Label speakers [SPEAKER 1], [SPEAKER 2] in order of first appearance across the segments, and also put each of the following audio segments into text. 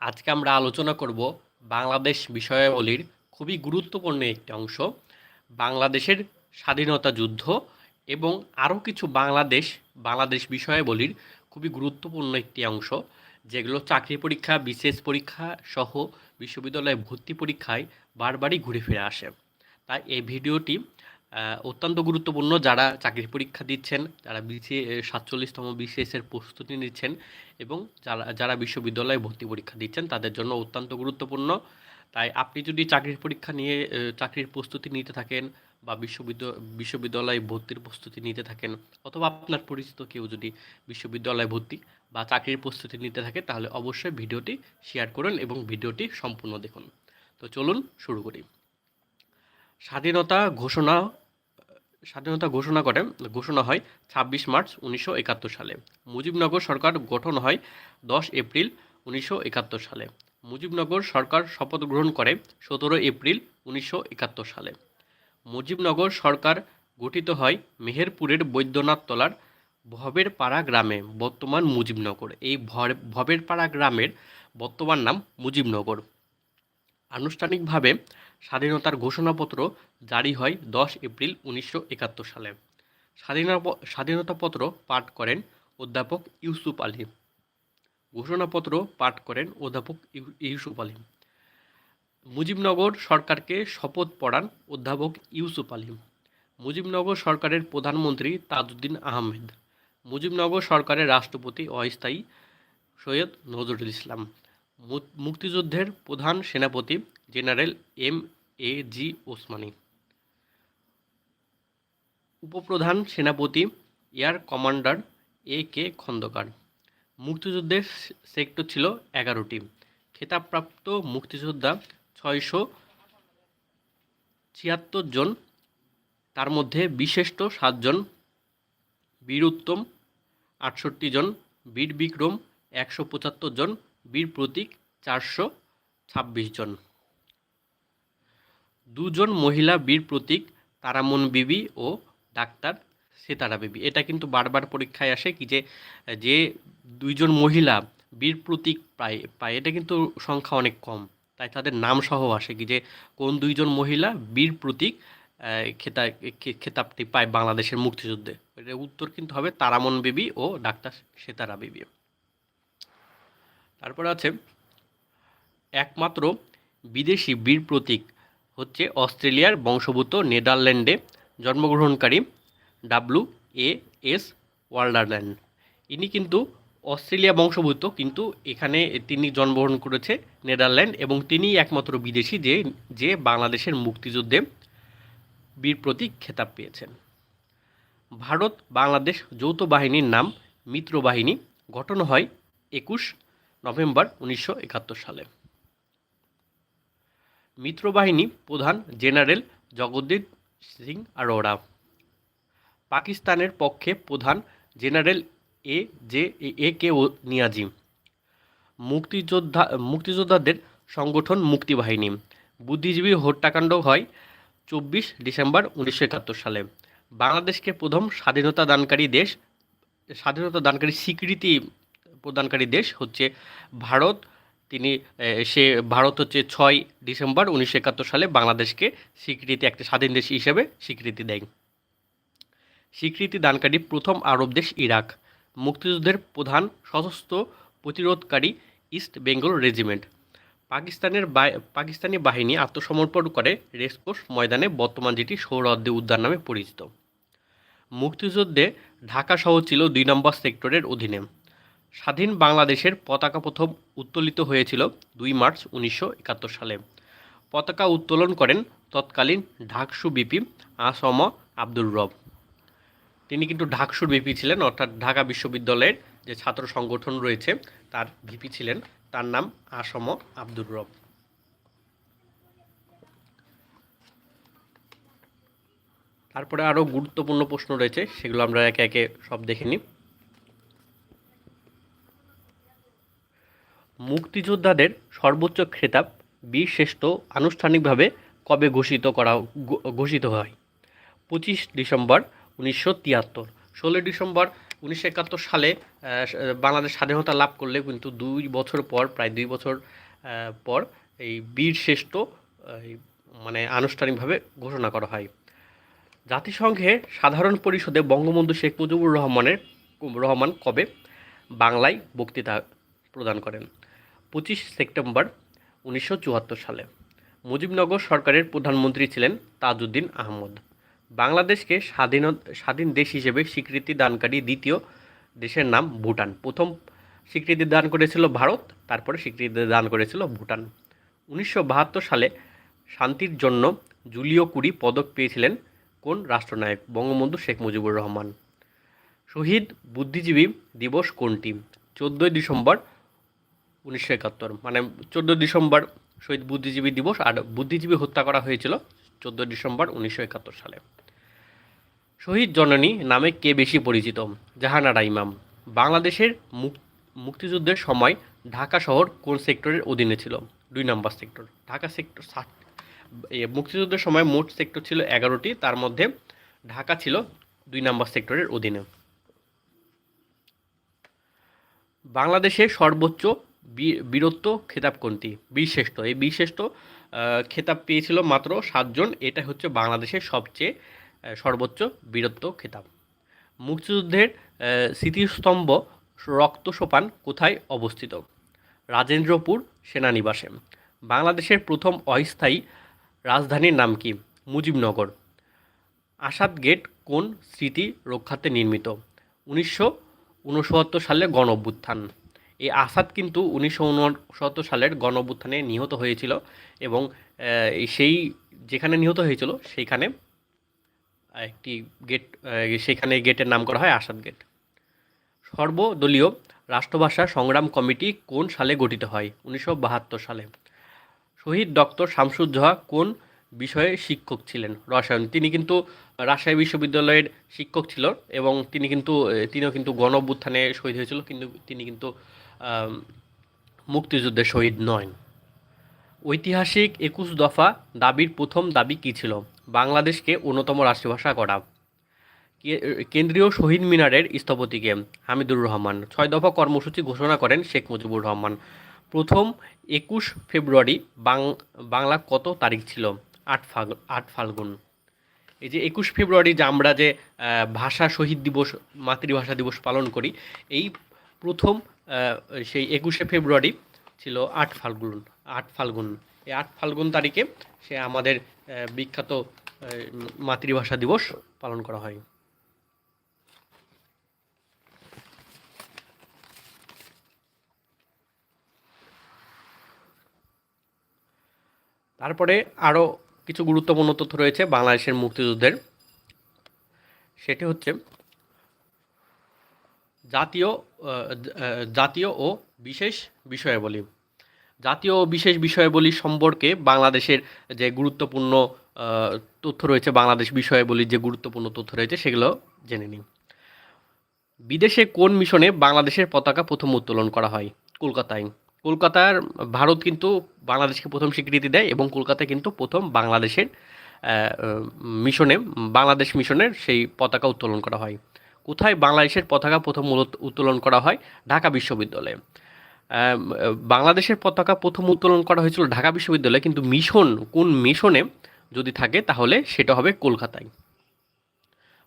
[SPEAKER 1] আজকে আমরা আলোচনা করব বাংলাদেশ বিষয়াবলীর খুবই গুরুত্বপূর্ণ একটি অংশ, বাংলাদেশের স্বাধীনতা যুদ্ধ এবং আরও কিছু বাংলাদেশ বাংলাদেশ বিষয়াবলীর খুবই গুরুত্বপূর্ণ একটি অংশ, যেগুলো চাকরি পরীক্ষা বিশেষ পরীক্ষা সহ বিশ্ববিদ্যালয়ে ভর্তি পরীক্ষায় বারবারই ঘুরে ফিরে আসে। তাই এই ভিডিওটি অত্যন্ত গুরুত্বপূর্ণ যারা চাকরির পরীক্ষা দিচ্ছেন, যারা বিসি সাতচল্লিশতম বিসিএসের প্রস্তুতি নিচ্ছেন এবং যারা যারা বিশ্ববিদ্যালয়ে ভর্তি পরীক্ষা দিচ্ছেন, তাদের জন্য অত্যন্ত গুরুত্বপূর্ণ। তাই আপনি যদি চাকরির পরীক্ষা নিয়ে চাকরির প্রস্তুতি নিতে থাকেন বা বিশ্ববিদ্যালয় বিশ্ববিদ্যালয়ে ভর্তির প্রস্তুতি নিতে থাকেন অথবা আপনার পরিচিত কেউ যদি বিশ্ববিদ্যালয়ে ভর্তি বা চাকরির প্রস্তুতি নিতে থাকে, তাহলে অবশ্যই ভিডিওটি শেয়ার করুন এবং ভিডিওটি সম্পূর্ণ দেখুন। তো চলুন শুরু করি। স্বাধীনতা ঘোষণা স্বাধীনতা ঘোষণা করে, ঘোষণা হয় ছাব্বিশ মার্চ উনিশশো একাত্তর সালে। মুজিবনগর সরকার গঠন হয় দশ এপ্রিল উনিশশো একাত্তর সালে। মুজিবনগর সরকার শপথ গ্রহণ করে সতেরো এপ্রিল উনিশশো একাত্তর সালে। মুজিবনগর সরকার গঠিত হয় মেহেরপুরের বৈদ্যনাথ তলার ভবের পাড়া গ্রামে, বর্তমান মুজিবনগর। এই ভবের পাড়া গ্রামের বর্তমান নাম মুজিবনগর। আনুষ্ঠানিকভাবে স্বাধীনতার ঘোষণাপত্র জারি হয় দশ এপ্রিল উনিশশো একাত্তর সালে। স্বাধীনতা স্বাধীনতাপত্র পাঠ করেন অধ্যাপক ইউসুফ আলী। ঘোষণাপত্র পাঠ করেন অধ্যাপক ইউ- ইউসুফ আলী। মুজিবনগর সরকারকে শপথ পড়ান অধ্যাপক ইউসুফ আলী। মুজিবনগর সরকারের প্রধানমন্ত্রী তাজউদ্দিন আহমেদ। মুজিবনগর সরকারের রাষ্ট্রপতি অস্থায়ী সৈয়দ নজরুল ইসলাম। মুক্তিযুদ্ধের প্রধান সেনাপতি general M A G Osmani. উপপ্রধান সেনাপতি, air commander A K Khandakar. মুক্তিযুদ্ধের সেক্টর ছিল এগারোটি। খেতাবপ্রাপ্ত মুক্তিযোদ্ধা ছয়শো ছিয়াত্তর জন। তার মধ্যে বিশিষ্ট সাতজন বীর উত্তম, আটষট্টি জন বীর বিক্রম, একশো পঁচাত্তর জন বীর প্রতীক, চারশো ছাব্বিশ জন। দুজন মহিলা বীর প্রতীক, তারামন বিবি ও ডাক্তার সেতারা বিবি। এটা কিন্তু বারবার পরীক্ষায় আসে কি যে যে দুইজন মহিলা বীর প্রতীক পায় পায়, এটা কিন্তু সংখ্যা অনেক কম। তাই তাদের নাম সহ আসে কি যে, কোন দুইজন মহিলা বীর প্রতীক খেতা খেতাবটি পায় বাংলাদেশের মুক্তিযুদ্ধে? এটার উত্তর কিন্তু হবে তারামন বিবি ও ডাক্তার সেতারা বিবি। তারপর আছে, একমাত্র বিদেশি বীর প্রতীক হচ্ছে অস্ট্রেলিয়ার বংশভূত নেদারল্যান্ডে জন্মগ্রহণকারী ডাব্লু এ এস ওয়ার্ল্ডারল্যান্ড ইনি কিন্তু অস্ট্রেলিয়া বংশভূত, কিন্তু এখানে তিনি জন্মগ্রহণ করেছে নেদারল্যান্ড এবং তিনিই একমাত্র বিদেশি যে যে বাংলাদেশের মুক্তিযুদ্ধে বীর প্রতীক খেতাব পেয়েছেন। ভারত বাংলাদেশ যৌথ বাহিনীর নাম মিত্র বাহিনী গঠন হয় একুশ নভেম্বর উনিশশো একাত্তর সালে। মিত্রবাহিনী প্রধান জেনারেল জগদ্দীপ সিং আরোরা। পাকিস্তানের পক্ষে প্রধান general A J A K O Niazi মুক্তিযোদ্ধা, মুক্তিযোদ্ধাদের সংগঠন মুক্তিবাহিনী। বুদ্ধিজীবী হত্যাকাণ্ড হয় চব্বিশ ডিসেম্বর উনিশশো একাত্তর সালে। বাংলাদেশকে প্রথম স্বাধীনতা দানকারী দেশ, স্বাধীনতা দানকারী স্বীকৃতি প্রদানকারী দেশ হচ্ছে ভারত তিনি সে ভারত হচ্ছে ছয় ডিসেম্বর উনিশশো একাত্তর সালে বাংলাদেশকে স্বীকৃতি, একটা স্বাধীন দেশ হিসেবে স্বীকৃতি দেয়। স্বীকৃতি দানকারী প্রথম আরব দেশ ইরাক। মুক্তিযুদ্ধের প্রধান সশস্ত্র প্রতিরোধকারী ইস্ট বেঙ্গল রেজিমেন্ট। পাকিস্তানের পাকিস্তানি বাহিনী আত্মসমর্পণ করে রেসকোর্স ময়দানে বর্তমান যেটি সৌরদ্দি উদ্যান নামে পরিচিত। মুক্তিযুদ্ধে ঢাকা শহর ছিল দুই নম্বর সেক্টরের অধীনে। স্বাধীন বাংলাদেশের পতাকা প্রথম উত্তোলিত হয়েছিল দুই মার্চ উনিশশো একাত্তর সালে। পতাকা উত্তোলন করেন তৎকালীন ঢাকসু বিপি আসম আব্দুর রব। তিনি কিন্তু ঢাকসুর বিপি ছিলেন, অর্থাৎ ঢাকা বিশ্ববিদ্যালয়ের যে ছাত্র সংগঠন রয়েছে, তার ভিপি ছিলেন, তার নাম আসম আব্দুর রব। তারপরে আরও গুরুত্বপূর্ণ প্রশ্ন রয়েছে, সেগুলো আমরা একে একে সব দেখে নিই। মুক্তিযোদ্ধাদের সর্বোচ্চ খেতাব বীর শ্রেষ্ঠ আনুষ্ঠানিকভাবে কবে ঘোষিত করা ঘোষিত হয়? পঁচিশ ডিসেম্বর উনিশশো তিয়াত্তর। ষোলোই ডিসেম্বর উনিশশো একাত্তর সালে বাংলাদেশ স্বাধীনতা লাভ করলে কিন্তু দুই বছর পর, প্রায় দুই বছর পর এই বীর শ্রেষ্ঠ মানে আনুষ্ঠানিকভাবে ঘোষণা করা হয়। জাতিসংঘে সাধারণ পরিষদে বঙ্গবন্ধু শেখ মুজিবুর রহমানের, রহমান কবে? বাংলায় বক্তৃতা প্রদান করেন। পঁচিশ সেপ্টেম্বর উনিশশো চুয়াত্তর সালে। মুজিবনগর সরকারের প্রধানমন্ত্রী ছিলেন তাজউদ্দিন আহমদ। বাংলাদেশকে স্বাধীন স্বাধীন দেশ হিসেবে স্বীকৃতি দানকারী দ্বিতীয় দেশের নাম ভুটান। প্রথম স্বীকৃতি দান করেছিল ভারত, তারপরে স্বীকৃতি দান করেছিল ভুটান। উনিশশো বাহাত্তর সালে শান্তির জন্য জুলিও কুরি পদক পেয়েছিলেন কোন রাষ্ট্রনায়ক? বঙ্গবন্ধু শেখ মুজিবুর রহমান। শহীদ বুদ্ধিজীবী দিবস কোনটি? চোদ্দোই ডিসেম্বর উনিশশো একাত্তর মানে চোদ্দোই ডিসেম্বর শহীদ বুদ্ধিজীবী দিবস আর বুদ্ধিজীবী হত্যা করা হয়েছিল চোদ্দোই ডিসেম্বর উনিশশো একাত্তর সালে। শহীদ জননী নামে কে বেশি পরিচিত? জাহানারা ইমাম। বাংলাদেশের মুক- মুক্তিযুদ্ধের সময় ঢাকা শহর কোন সেক্টরের অধীনে ছিল? দুই নম্বর সেক্টর। ঢাকা সেক্টর সাত মুক্তিযুদ্ধের সময় মোট সেক্টর ছিল এগারোটি, তার মধ্যে ঢাকা ছিল দুই নম্বর সেক্টরের অধীনে। বাংলাদেশের সর্বোচ্চ বীরত্ব, খেতাব কোনটি? বীরশ্রেষ্ঠ। এই বীরশ্রেষ্ঠ খেতাব পেয়েছিল মাত্র সাতজন। এটা হচ্ছে বাংলাদেশের সবচেয়ে সর্বোচ্চ বীরত্ব খেতাব। মুক্তিযুদ্ধের স্মৃতিস্তম্ভ রক্ত সোপান কোথায় অবস্থিত? রাজেন্দ্রপুর সেনানিবাসে। বাংলাদেশের প্রথম অস্থায়ী রাজধানীর নাম কি? মুজিবনগর। আসাদ গেট কোন স্মৃতি রক্ষার্থে নির্মিত? উনিশশো উনসত্তর সালে গণ অভ্যুত্থান এই আসাদ কিন্তু উনিশশো উনসত্তর সালের গণ নিহত হয়েছিল এবং সেই যেখানে নিহত হয়েছিল সেইখানে একটি গেট সেখানে গেটের নাম করা হয় আসাদ গেট। সর্বদলীয় রাষ্ট্রভাষা সংগ্রাম কমিটি কোন সালে গঠিত হয়? উনিশশো বাহাত্তর সালে। শহীদ ডক্টর শামসুজ্জোহা কোন বিষয়ে শিক্ষক ছিলেন? রসায়ন। তিনি কিন্তু রাজশাহী বিশ্ববিদ্যালয়ের শিক্ষক ছিল এবং তিনি কিন্তু তিনিও কিন্তু গণ শহীদ হয়েছিল, কিন্তু তিনি কিন্তু আম, মুক্তিযুদ্ধের শহীদ নয়। ঐতিহাসিক একুশ দফা দাবির প্রথম দাবি কী ছিল? বাংলাদেশকে অন্যতম রাষ্ট্রভাষা করা। কেন্দ্রীয় শহীদ মিনারের স্থপতিকে হামিদুর রহমান। ছয় দফা কর্মসূচি ঘোষণা করেন শেখ মুজিবুর রহমান। প্রথম একুশ ফেব্রুয়ারি বাংলা কত তারিখ ছিল? আট ফাগ আট ফাল্গুন। এই যে একুশ ফেব্রুয়ারি যে আমরা যে ভাষা শহীদ দিবস মাতৃভাষা দিবস পালন করি এই প্রথম সেই একুশে ফেব্রুয়ারি ছিল আট ফাল্গুন আট ফাল্গুন। এই আট ফাল্গুন তারিখে সে আমাদের বিখ্যাত মাতৃভাষা দিবস পালন করা হয়। তারপরে আরও কিছু গুরুত্বপূর্ণ তথ্য রয়েছে বাংলাদেশের মুক্তিযুদ্ধের। সেটি হচ্ছে জাতীয় জাতীয় ও বিশেষ বিষয়াবলী। জাতীয় ও বিশেষ বিষয়াবলী সম্পর্কে বাংলাদেশের যে গুরুত্বপূর্ণ তথ্য রয়েছে, বাংলাদেশ বিষয়াবলীর যে গুরুত্বপূর্ণ তথ্য রয়েছে, সেগুলো জেনে নিই। বিদেশে কোন মিশনে বাংলাদেশের পতাকা প্রথম উত্তোলন করা হয়? কলকাতায়। কলকাতার ভারত কিন্তু বাংলাদেশকে প্রথম স্বীকৃতি দেয় এবং কলকাতায় কিন্তু প্রথম বাংলাদেশের মিশনে, বাংলাদেশ মিশনের সেই পতাকা উত্তোলন করা হয়। কোথায় বাংলাদেশের পতাকা প্রথম উত্তোলন করা হয়? ঢাকা বিশ্ববিদ্যালয়ে। বাংলাদেশের পতাকা প্রথম উত্তোলন করা হয়েছিল ঢাকা বিশ্ববিদ্যালয়ে, কিন্তু মিশন, কোন মিশনে যদি থাকে, তাহলে সেটা হবে কলকাতায়।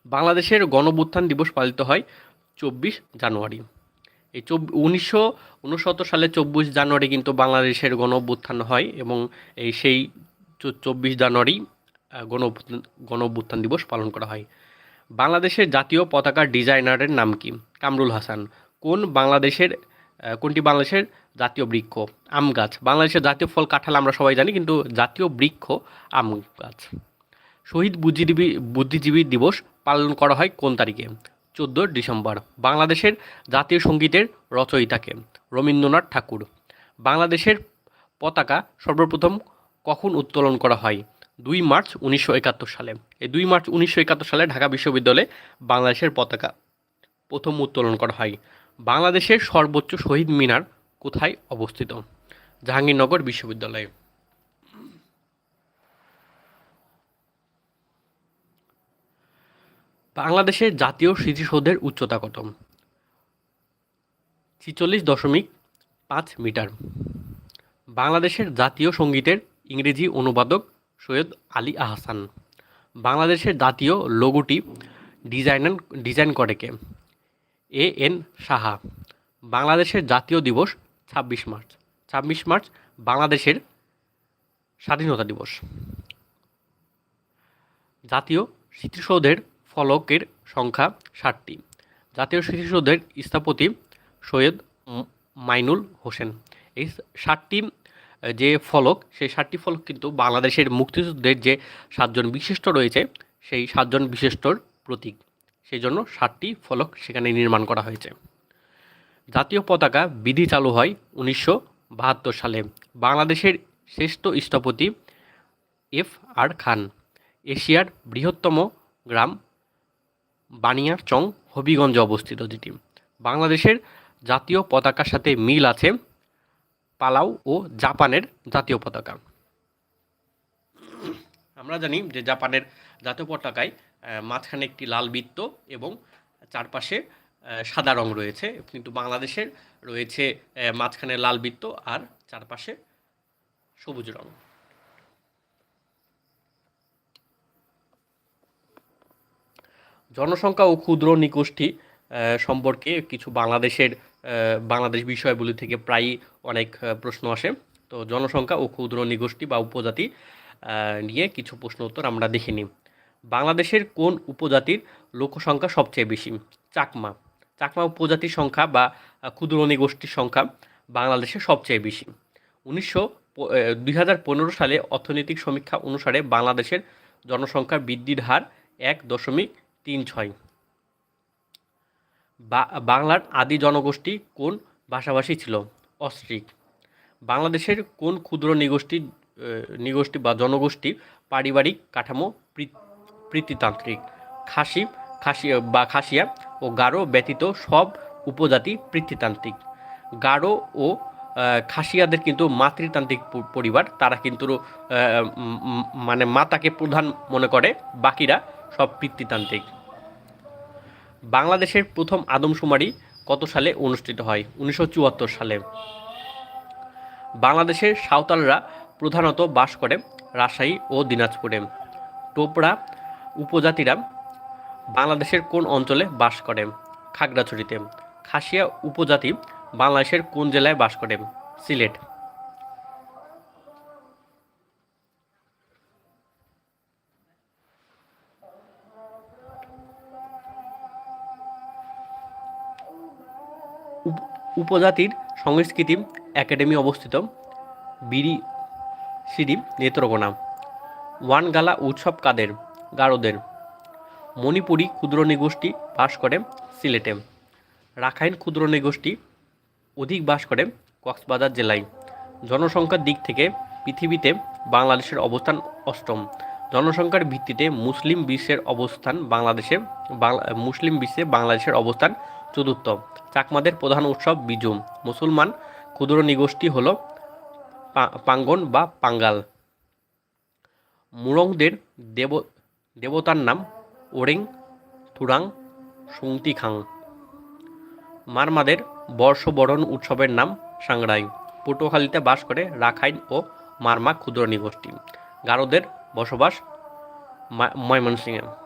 [SPEAKER 1] বাংলাদেশের গণভ্যুত্থান দিবস পালিত হয় চব্বিশ জানুয়ারি। এই চব, উনিশশো উনসত্তর সালে চব্বিশ জানুয়ারি কিন্তু বাংলাদেশের গণ অভ্যুত্থান হয় এবং এই সেই চব্বিশ জানুয়ারি গণ অভ্যুত্থান- গণ অভ্যুত্থান দিবস পালন করা হয়। বাংলাদেশের জাতীয় পতাকার ডিজাইনারের নাম কি? কামরুল হাসান। কোন বাংলাদেশের কোনটি বাংলাদেশের জাতীয় বৃক্ষ? আম গাছ। বাংলাদেশের জাতীয় ফল কাঁঠাল আমরা সবাই জানি, কিন্তু জাতীয় বৃক্ষ আম গাছ। শহীদ বুদ্ধিজীবী বুদ্ধিজীবী দিবস পালন করা হয় কোন তারিখে? চোদ্দ ডিসেম্বর। বাংলাদেশের জাতীয় সঙ্গীতের রচয়িতাকে রবীন্দ্রনাথ ঠাকুর। বাংলাদেশের পতাকা সর্বপ্রথম কখন উত্তোলন করা হয়? দুই মার্চ উনিশশো একাত্তর সালে। এই দুই মার্চ উনিশশো একাত্তর সালে ঢাকা বিশ্ববিদ্যালয়ে বাংলাদেশের পতাকা প্রথম উত্তোলন করা হয়। বাংলাদেশের সর্বোচ্চ শহীদ মিনার কোথায় অবস্থিত? জাহাঙ্গীরনগর বিশ্ববিদ্যালয়ে। বাংলাদেশের জাতীয় স্মৃতিসৌধের উচ্চতা কত? ছিচল্লিশ দশমিক পাঁচ মিটার। বাংলাদেশের জাতীয় সঙ্গীতের ইংরেজি অনুবাদক সৈয়দ আলী আহসান। বাংলাদেশের জাতীয় লোগোটি ডিজাইন ডিজাইন করে কে? A N Saha. বাংলাদেশের জাতীয় দিবস ছাব্বিশ মার্চ। ছাব্বিশ মার্চ বাংলাদেশের স্বাধীনতা দিবস। জাতীয় স্মৃতিসৌধের ফলকের সংখ্যা ষাটটি। জাতীয় স্মৃতিসৌধের স্থপতি সৈয়দ মাইনুল হোসেন। এই ষাটটি যে ফলক, সেই সাতটি ফলক কিন্তু বাংলাদেশের মুক্তিযুদ্ধের যে সাতজন বিশিষ্ট রয়েছে, সেই সাতজন বিশিষ্টর প্রতীক। সেই জন্য সাতটি ফলক সেখানে নির্মাণ করা হয়েছে। জাতীয় পতাকা বিধি চালু হয় উনিশশো বাহাত্তর সালে। বাংলাদেশের শ্রেষ্ঠ স্থপতি এফ আর খান। এশিয়ার বৃহত্তম গ্রাম বানিয়াচং হবিগঞ্জে অবস্থিত যেটি। বাংলাদেশের জাতীয় পতাকার সাথে মিল আছে পালাউ ও জাপানের জাতীয় পতাকা। আমরা জানি যে জাপানের জাতীয় পতাকায় মাঝখানে একটি লাল বৃত্ত এবং চারপাশে সাদা রং রয়েছে। কিন্তু বাংলাদেশের রয়েছে মাঝখানে লাল বৃত্ত আর চারপাশে সবুজ রং। জনসংখ্যা ও ক্ষুদ্র নিকোষ্ঠী সম্পর্কে কিছু বাংলাদেশের বাংলাদেশ বিষয়গুলি থেকে প্রায়ই অনেক প্রশ্ন আসে। তো জনসংখ্যা ও ক্ষুদ্র নিগোষ্ঠী বা উপজাতি নিয়ে কিছু প্রশ্ন উত্তর আমরা দেখে নিই। বাংলাদেশের কোন উপজাতির লোকসংখ্যা সবচেয়ে বেশি? চাকমা। চাকমা উপজাতির সংখ্যা বা ক্ষুদ্র নিগোষ্ঠীর সংখ্যা বাংলাদেশে সবচেয়ে বেশি। উনিশশো দুই সালে অর্থনৈতিক সমীক্ষা অনুসারে বাংলাদেশের জনসংখ্যা বৃদ্ধির হার এক দশমিক তিন ছয়। বাংলার আদি জনগোষ্ঠী কোন ভাষাভাষী ছিল? অস্ট্রিক। বাংলাদেশের কোন ক্ষুদ্র নিগোষ্ঠী নিগোষ্ঠী বা জনগোষ্ঠী পারিবারিক কাঠামো প্রীতিতান্ত্রিক? খাসি খাসি, বা খাসিয়া ও গারো ব্যতীত সব উপজাতি পৃথিতান্ত্রিক গারো ও খাসিয়াদের কিন্তু মাতৃতান্ত্রিক পরিবার। তারা কিন্তু মানে মাতাকে প্রধান মনে করে। বাকিরা সব পিতৃতান্ত্রিক বাংলাদেশের প্রথম আদমশুমারি কত সালে অনুষ্ঠিত হয়? উনিশশো চুয়াত্তর সালে। বাংলাদেশের সাঁওতালরা প্রধানত বাস করে রাজশাহী ও দিনাজপুরে। টোপরা উপজাতিরা বাংলাদেশের কোন অঞ্চলে বাস করে? খাগড়াছড়িতে। খাসিয়া উপজাতি বাংলাদেশের কোন জেলায় বাস করে? সিলেট। উপজাতির সংস্কৃতি একাডেমি অবস্থিত বিড়ি সিডি নেত্রকোনা। ওয়ানগালা উৎসব কাদের? গারোদের। মণিপুরী ক্ষুদ্র নিগোষ্ঠী বাস করে সিলেটে। রাখাইন ক্ষুদ্র নিগোষ্ঠী অধিক বাস করে কক্সবাজার জেলায়। জনসংখ্যার দিক থেকে পৃথিবীতে বাংলাদেশের অবস্থান অষ্টম। জনসংখ্যার ভিত্তিতে মুসলিম বিশ্বের অবস্থান বাংলাদেশে বাংলা- মুসলিম বিশ্বে বাংলাদেশের অবস্থান চতুর্থ। চাকমাদের প্রধান উৎসব বিজু মুসলমান ক্ষুদ্র নিগোষ্ঠী হল পাঙ্গন বা পাঙ্গাল। মুরংদের দেব দেবতার নাম ওরেং, থুরাং সুংতি খাং মারমাদের বর্ষবরণ উৎসবের নাম সাংরাই। পটুয়াখালীতে বাস করে রাখাইন ও মারমা ক্ষুদ্র নিগোষ্ঠী গারোদের বসবাস ময়মনসিংহে।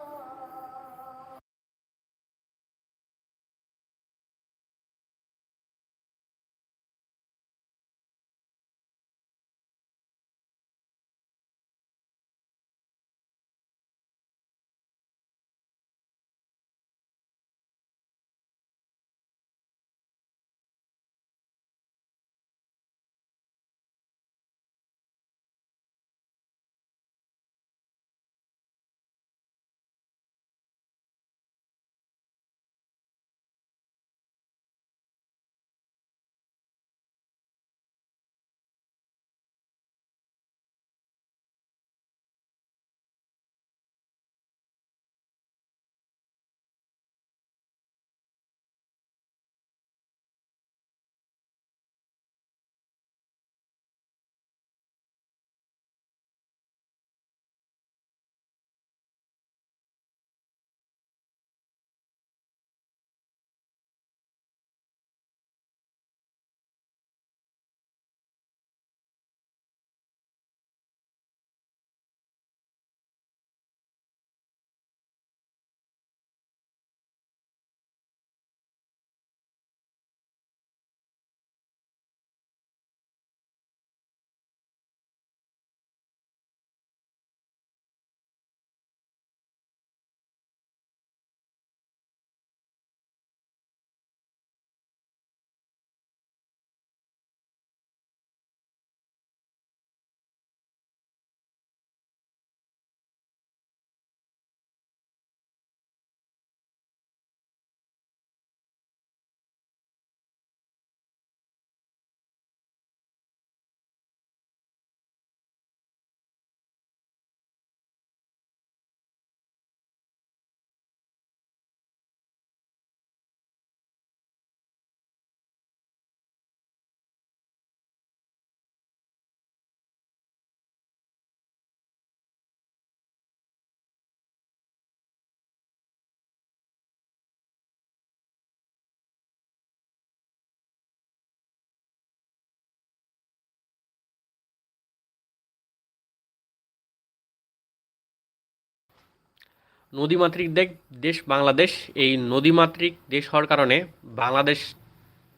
[SPEAKER 1] নদীমাতৃক দেশ দেশ বাংলাদেশ। এই নদীমাতৃক দেশ হওয়ার কারণে বাংলাদেশ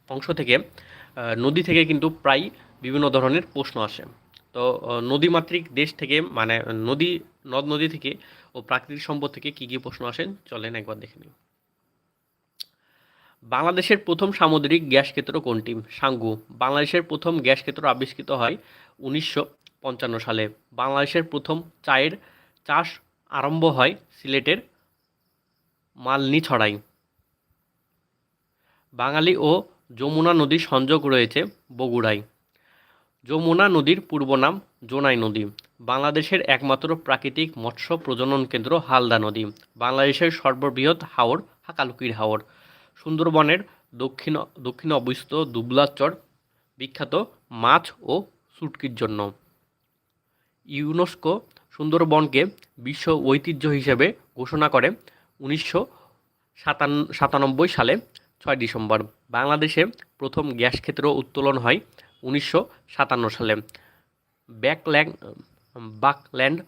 [SPEAKER 1] অংশ থেকে নদী থেকে কিন্তু প্রায় বিভিন্ন ধরনের প্রশ্ন আসে। তো নদীমাতৃক দেশ থেকে মানে নদী, নদ নদী থেকে ও প্রাকৃতিক সম্পদ থেকে কী কী প্রশ্ন আসেন চলেন একবার দেখে নিই। বাংলাদেশের প্রথম সামুদ্রিক গ্যাস ক্ষেত্র কোনটি? সাঙ্গু। বাংলাদেশের প্রথম গ্যাস ক্ষেত্র আবিষ্কৃত হয় উনিশশো পঞ্চান্ন সালে। বাংলাদেশের প্রথম চায়ের চাষ আরম্ভ হয় সিলেটের মালনি ছড়াই বাঙালি ও যমুনা নদীর সংযোগ রয়েছে বগুড়ায়। যমুনা নদীর পূর্ব নাম জোনাই নদী, বাংলাদেশের একমাত্র প্রাকৃতিক মৎস্য প্রজনন কেন্দ্র হালদা নদী, বাংলাদেশের সর্ববৃহৎ হাওর হাকালুকির হাওর। সুন্দরবনের দক্ষিণ দক্ষিণে অবস্থিত দুবলাচর বিখ্যাত মাছ ও সুটকির জন্য। ইউনেস্কো সুন্দরবনকে বিশ্ব ঐতিহ্য হিসেবে ঘোষণা করে উনিশশো সাতানব্বই সালে ছয় ডিসেম্বর। বাংলাদেশে প্রথম গ্যাস ক্ষেত্র উত্তোলন হয় উনিশশো সাতান্ন সালে। ব্যাকল্যান্ড বাকল্যান্ড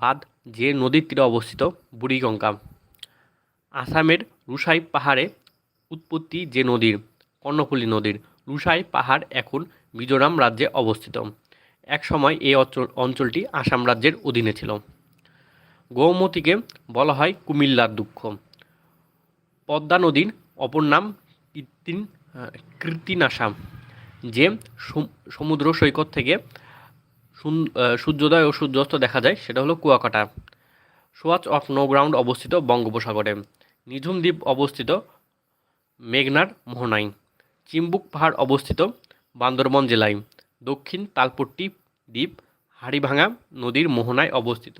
[SPEAKER 1] বাদ যে নদীর তীরে অবস্থিত, বুড়িগঙ্গা। আসামের রুসাই পাহাড়ে উৎপত্তি যে নদীর, কর্ণফুলী নদীর রুসাই পাহাড় এখন মিজোরাম রাজ্যে অবস্থিত। এক সময় এই অঞ্চল, অঞ্চলটি আসাম রাজ্যের অধীনে ছিল। গৌমতীকে বলা হয় কুমিল্লার দুঃখ। পদ্মা নদীর অপর নাম কৃত্রিম কৃত্রিনাশা যে সমুদ্র সৈকত থেকে সূর্যোদয় ও সূর্যাস্ত দেখা যায়, সেটা হলো Kuakata. Swatch of no ground অবস্থিত বঙ্গোপসাগরে। নিঝুম দ্বীপ অবস্থিত মেঘনার মোহনায়। চিম্বুক পাহাড় অবস্থিত বান্দরবন জেলায়। দক্ষিণ তালপট্টি দ্বীপ, হাড়িভাঙা নদীর মোহনায় অবস্থিত।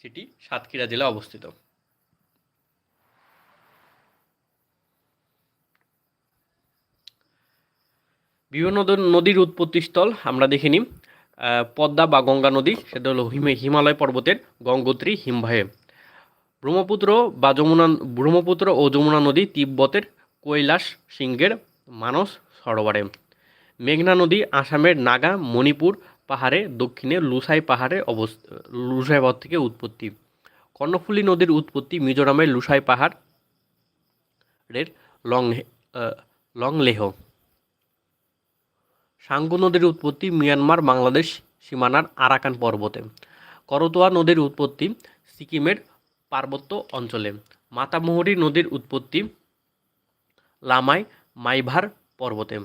[SPEAKER 1] সেটি সাতক্ষীরা জেলায় অবস্থিত। বিভিন্ন নদীর উৎপত্তিস্থল আমরা দেখে নিই। পদ্মা বা গঙ্গা নদী, সেটা হলো হিমে হিমালয় পর্বতের গঙ্গোত্রী হিমবাহে। ব্রহ্মপুত্র বা যমুনা ব্রহ্মপুত্র ও যমুনা নদী তিব্বতের কৈলাস সিংহের মানস সরোবরে। মেঘনা নদী, আসামের নাগা, মণিপুর পাহাড়ে, দক্ষিণে লুসাই পাহাড়ে অবস্থ, লুসাই পথ থেকে উৎপত্তি। কর্ণফুলী নদীর উৎপত্তি মিজোরামের লুসাই পাহাড়ের লং লংলেহ। সাঙ্গু নদীর উৎপত্তি মিয়ানমার, বাংলাদেশ সীমানার আরাকান পর্বতে। করতোয়া নদীর উৎপত্তি সিকিমের পার্বত্য অঞ্চলে। মাতামুহুরী নদীর উৎপত্তি লামাই মাইভার পর্বতে।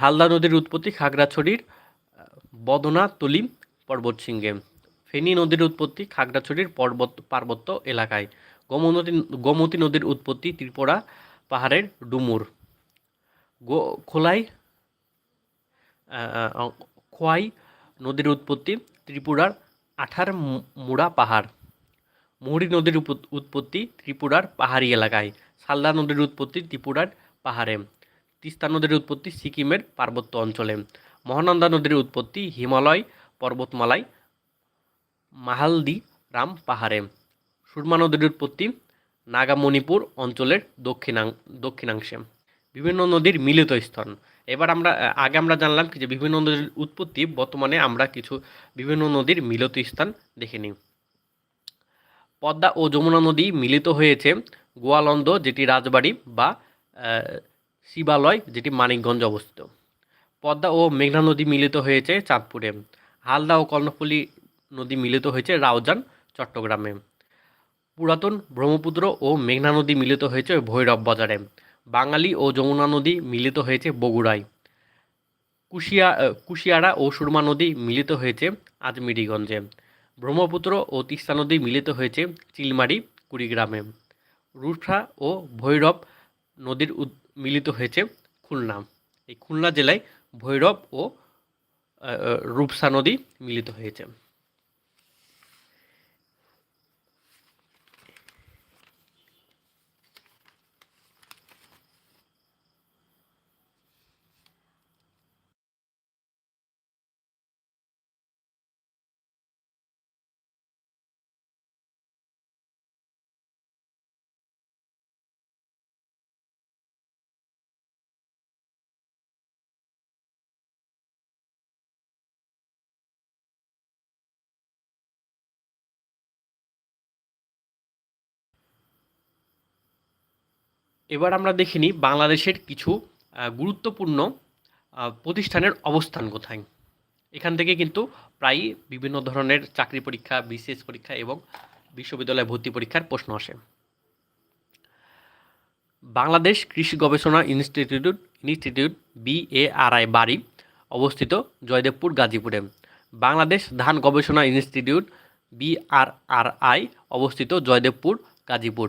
[SPEAKER 1] হালদা নদীর উৎপত্তি খাগড়াছড়ির আহ, বদনাতলি পর্বতশৃঙ্গে। ফেনী নদীর উৎপত্তি খাগড়াছড়ির পর্বত পার্বত্য এলাকায়। গোমতী গোমতী নদীর উৎপত্তি ত্রিপুরা পাহাড়ের ডুমুর। গো খোলাই খোয়াই নদীর উৎপত্তি ত্রিপুরার আঠার মুড়া পাহাড়। মুহুরী নদীর উৎপত্তি ত্রিপুরার পাহাড়ি এলাকায়। সালদা নদীর উৎপত্তি ত্রিপুরার পাহাড়ে। তিস্তা নদীর উৎপত্তি সিকিমের পার্বত্য অঞ্চলে। মহানন্দা নদীর উৎপত্তি হিমালয়, পর্বতমালায়, মাহালদি রাম পাহাড়ে। সুরমা নদীর উৎপত্তি নাগামণিপুর অঞ্চলের দক্ষিণাং, দক্ষিণাংশে। বিভিন্ন নদীর মিলিত স্থান এবার আমরা, আগে আমরা জানলাম কি যে বিভিন্ন নদীর উৎপত্তি বর্তমানে আমরা কিছু বিভিন্ন নদীর মিলিত স্থান দেখে নিই। পদ্মা ও যমুনা নদী মিলিত হয়েছে গোয়ালন্দ, যেটি রাজবাড়ি বা শিবালয়, যেটি মানিকগঞ্জে অবস্থিত। পদ্মা ও মেঘনা নদী মিলিত হয়েছে চাঁদপুরে। হালদা ও কর্ণফুলী নদী মিলিত হয়েছে রাউজান, চট্টগ্রামে। পুরাতন ব্রহ্মপুত্র ও মেঘনা নদী মিলিত হয়েছে ভৈরব বাজারে। বাঙালি ও যমুনা নদী মিলিত হয়েছে বগুড়ায়। কুশিয়া কুশিয়ারা ও সুরমা নদী মিলিত হয়েছে আজমিরিগঞ্জে। ব্রহ্মপুত্র ও তিস্তা নদী মিলিত হয়েছে চিলমারি, কুড়িগ্রামে। রুঠা ও ভৈরব নদীর মিলিত হয়েছে খুলনা। এই খুলনা জেলায় ভৈরব ও রূপসা নদী মিলিত হয়েছে। এবার আমরা দেখে নিই বাংলাদেশের কিছু গুরুত্বপূর্ণ প্রতিষ্ঠানের অবস্থান কোথায়। এখান থেকে কিন্তু প্রায় বিভিন্ন ধরনের চাকরি পরীক্ষা, বিসিএস পরীক্ষা এবং বিশ্ববিদ্যালয় ভর্তি পরীক্ষার প্রশ্ন আসে। বাংলাদেশ কৃষি গবেষণা ইনস্টিটিউট ইনস্টিটিউট বিএআরআই বাড়ি অবস্থিত জয়দেবপুর, গাজীপুরে। বাংলাদেশ ধান গবেষণা ইনস্টিটিউট বিআরআরআই অবস্থিত জয়দেবপুর, গাজীপুর।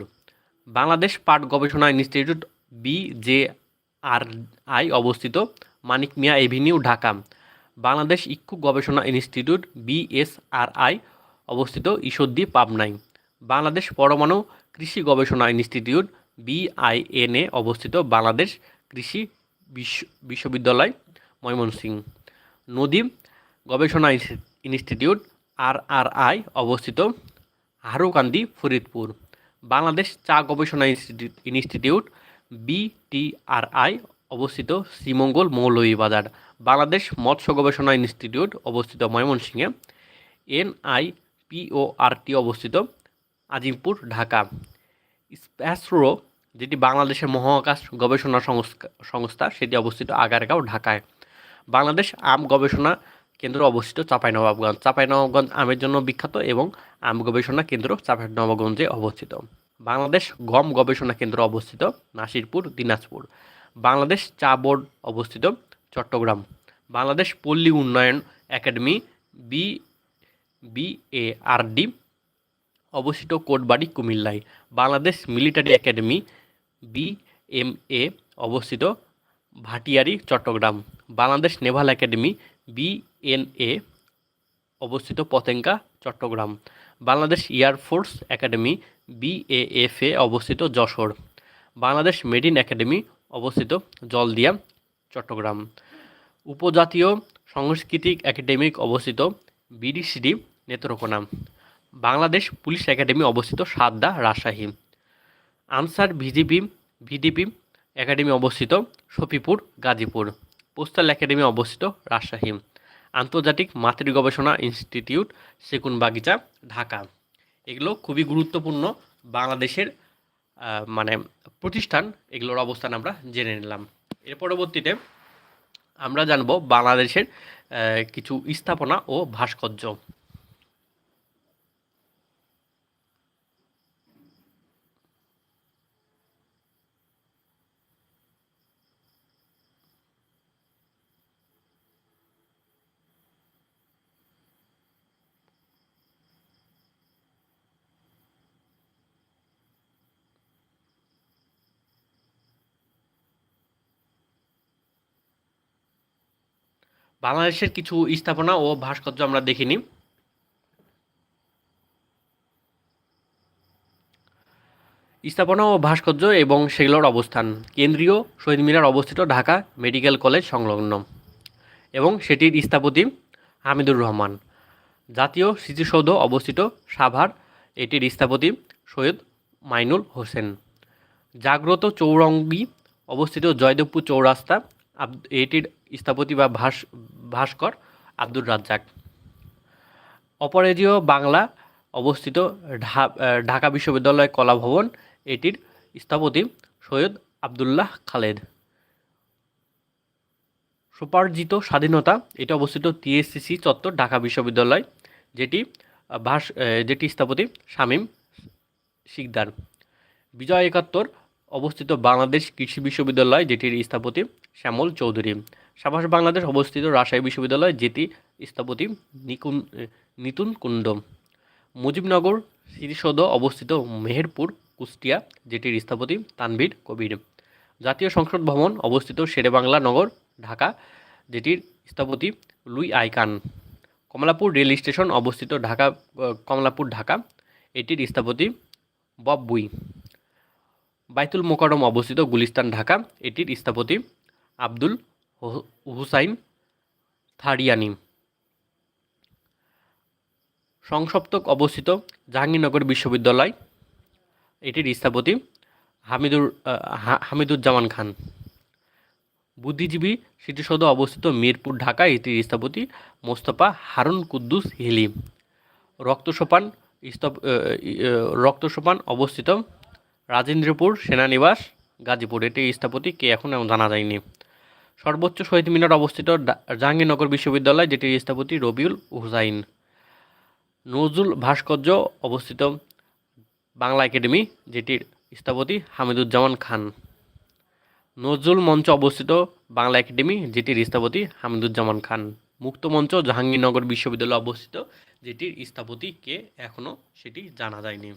[SPEAKER 1] বাংলাদেশ পাট গবেষণা ইনস্টিটিউট বিজেআরআই অবস্থিত মানিক মিয়া এভিনিউ, ঢাকা। বাংলাদেশ ইক্ষু গবেষণা ইনস্টিটিউট বিএসআরআই অবস্থিত ঈশ্বরদী পাবনাই। বাংলাদেশ পরমাণু কৃষি গবেষণা ইনস্টিটিউট বিআইএনএ অবস্থিত বাংলাদেশ কৃষি বিশ্ব- বিশ্ববিদ্যালয় ময়মনসিংহ নদী গবেষণা ইনস্টি- ইনস্টিটিউট আরআরআই অবস্থিত হারুকান্দি, ফরিদপুর। বাংলাদেশ চা গবেষণা ইনস্টিটিউ- ইনস্টিটিউট বিটিআরআই অবস্থিত শ্রীমঙ্গল মৌলভীবাজার। বাংলাদেশ মৎস্য গবেষণা ইনস্টিটিউট, অবস্থিত ময়মনসিংহে। এনআইপিওআরটি অবস্থিত আজিমপুর, ঢাকা। স্প্যাসরো, যেটি বাংলাদেশের মহাকাশ গবেষণা সংস্থা, সেটি অবস্থিত আগারগাঁও, ঢাকায়। বাংলাদেশ আম গবেষণা কেন্দ্র অবস্থিত চাঁপাইনবাবগঞ্জ। চাঁপাইনবাবগঞ্জ আমের জন্য বিখ্যাত এবং আম গবেষণা কেন্দ্র চাঁপাইনবাবগঞ্জে অবস্থিত। বাংলাদেশ গম গবেষণা কেন্দ্র অবস্থিত নাসিরপুর, দিনাজপুর। বাংলাদেশ চা বোর্ড অবস্থিত চট্টগ্রাম। বাংলাদেশ পল্লী উন্নয়ন একাডেমি, বি, বিএআরডি অবস্থিত কোটবাড়ি, কুমিল্লায়। বাংলাদেশ মিলিটারি একাডেমি, বিএমএ অবস্থিত Bhatiari, Chittagong. Bangladesh naval academy BNA অবস্থিত Patenga, Chittagong. Bangladesh air force academy BAFA অবস্থিত যশোর। বাংলাদেশ মেরিন একাডেমি অবস্থিত জলদিয়া, চট্টগ্রাম। উপজাতীয় সাংস্কৃতিক একাডেমিক অবস্থিত বিডিসিডি নেত্রকোনা। বাংলাদেশ পুলিশ একাডেমি অবস্থিত সাতদা Rajshahi. Ansar VGP, VDP academy অবস্থিত সফিপুর, গাজীপুর। পোস্টাল একাডেমি অবস্থিত রাজশাহী। আন্তর্জাতিক মাতৃ গবেষণা ইনস্টিটিউট সেগুনবাগিচা ঢাকা। এগুলো খুবই গুরুত্বপূর্ণ বাংলাদেশের মানে প্রতিষ্ঠান। এগুলোর অবস্থান আমরা জেনে নিলাম। এর পরবর্তীতে আমরা জানব বাংলাদেশের কিছু স্থাপনা ও ভাস্কর্য। বাংলাদেশের কিছু স্থাপনা ও ভাস্কর্য আমরা দেখিনি। স্থাপনা ও ভাস্কর্য এবং সেগুলোর অবস্থান। কেন্দ্রীয় শহীদ মিনার অবস্থিত ঢাকা মেডিকেল কলেজ সংলগ্ন এবং সেটির স্থপতি হামিদুর রহমান। জাতীয় স্মৃতিসৌধ অবস্থিত সাভার, এটির স্থপতি সৈয়দ মাইনুল হোসেন। জাগ্রত চৌরঙ্গি অবস্থিত জয়দেবপুর চৌরাস্তা এটির স্থপতি বা ভাস ভাস্কর আব্দুর রাজ্জাক। অপরাজীয় বাংলা অবস্থিত ঢাকা বিশ্ববিদ্যালয় কলা ভবন এটির স্থপতি সৈয়দ আবদুল্লাহ খালেদ। সুপার্জিত স্বাধীনতা, এটি অবস্থিত টিএসসিসি চত্বর ঢাকা বিশ্ববিদ্যালয়, যেটি, ভাস যেটি স্থপতি শামীম শিকদার। বিজয় একাত্তর অবস্থিত বাংলাদেশ কৃষি বিশ্ববিদ্যালয় যেটির স্থপতি শ্যামল চৌধুরী। সাভাস বাংলাদেশ অবস্থিত রাজশাহী বিশ্ববিদ্যালয় যেটি স্থপতি নিকুন নিতুন কুণ্ড মুজিবনগর স্মৃতিসৌধ অবস্থিত মেহেরপুর, কুষ্টিয়া যেটির স্থপতি তানভীর কবির। জাতীয় সংসদ ভবন অবস্থিত শেরেবাংলা নগর, ঢাকা যেটির স্থপতি Louis I Kahn Kamalapur rail station অবস্থিত ঢাকা কমলাপুর ঢাকা, এটির স্থপতি বব বুই। বাইতুল মোকাররম অবস্থিত গুলিস্তান ঢাকা। এটির স্থপতি আব্দুল হুসাইন থারিয়ানি। সংসপ্তক অবস্থিত জাহাঙ্গীরনগর বিশ্ববিদ্যালয়। এটির স্থপতি হামিদুর হামিদুজ্জামান খান। বুদ্ধিজীবী স্মৃতিসৌধ অবস্থিত মিরপুর ঢাকা। এটির স্থপতি মোস্তফা হারুন কুদ্দুস হিলি। রক্তসোপান আহ, রক্তসোপান অবস্থিত রাজেন্দ্রপুর, সেনানিবাস, গাজীপুর। এটির স্থপতি কে এখন জানা যায়নি। সর্বোচ্চ শহীদ মিনার অবস্থিত জাহাঙ্গীরনগর বিশ্ববিদ্যালয়, যেটির স্থপতি রবিউল হুসাইন। নজরুল ভাস্কর্য অবস্থিত বাংলা একাডেমি, যেটির স্থপতি হামিদুজ্জামান খান। নজরুল মঞ্চ অবস্থিত বাংলা একাডেমি, যেটির স্থপতি হামিদুজ্জামান খান। মুক্ত মঞ্চ জাহাঙ্গীরনগর বিশ্ববিদ্যালয় অবস্থিত, যেটির স্থপতি কে এখনও সেটি জানা যায়নি।